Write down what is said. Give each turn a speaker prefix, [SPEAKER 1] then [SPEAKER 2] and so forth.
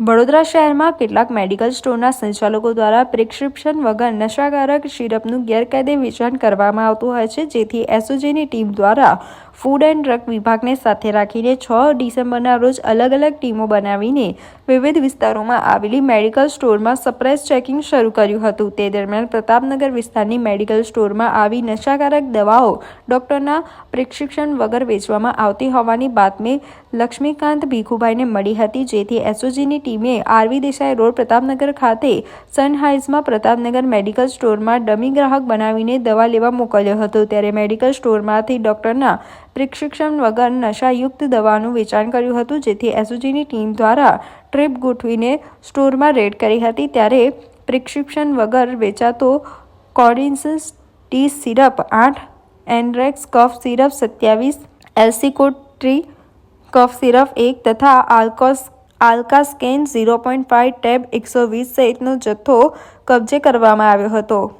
[SPEAKER 1] વડોદરા શહેરમાં કેટલાક મેડિકલ સ્ટોરના સંચાલકો દ્વારા પ્રિસ્ક્રિપ્શન વગર નશાકારક સિરપનું ગેરકાયદે વેચાણ કરવામાં આવતું હોય છે, જેથી એસઓજીની ટીમ દ્વારા ફૂડ એન્ડ ડ્રગ વિભાગને સાથે રાખીને છ ડિસેમ્બરના રોજ અલગ અલગ ટીમો બનાવીને વિવિધ વિસ્તારોમાં આવેલી મેડિકલ સ્ટોરમાં સરપ્રાઇઝ ચેકિંગ શરૂ કર્યું હતું. તે દરમિયાન પ્રતાપનગર વિસ્તારની મેડિકલ સ્ટોરમાં આવી નશાકારક દવાઓ ડોક્ટરના પ્રિસ્ક્રિપ્શન વગર વેચવામાં આવતી હોવાની બાતમી લક્ષ્મીકાંત ભીખુભાઈને મળી હતી. જેથી એસઓજીની ટીમે આરવી દેસાઈ રોડ, પ્રતાપનગર ખાતે સનહાઇઝમાં પ્રતાપનગર મેડિકલ સ્ટોરમાં ડમી ગ્રાહક બનાવીને દવા લેવા મોકલ્યો હતો. ત્યારે મેડિકલ સ્ટોરમાંથી ડોક્ટરના પ્રિસ્ક્રિપ્શન વગર નશાયુક્ત દવાનું વેચાણ કર્યું હતું, જેથી એસઓજીની ટીમ દ્વારા ટ્રીપ ગોઠવીને સ્ટોરમાં રેડ કરી હતી. ત્યારે પ્રિસ્ક્રિપ્શન વગર વેચાતો કોડિન્સન્સ ટી સિરપ, આઠ એનરેક્સ કફ સિરપ, સત્યાવીસ એલ્સિકોટ્રી કફ સિરપ એક તથા આલ્કોસ, આલ્કાસ્કેન ઝીરો પોઈન્ટ ફાઇવ ટેબ એકસો વીસ સહિતનો જથ્થો કબજે કરવામાં આવ્યો હતો.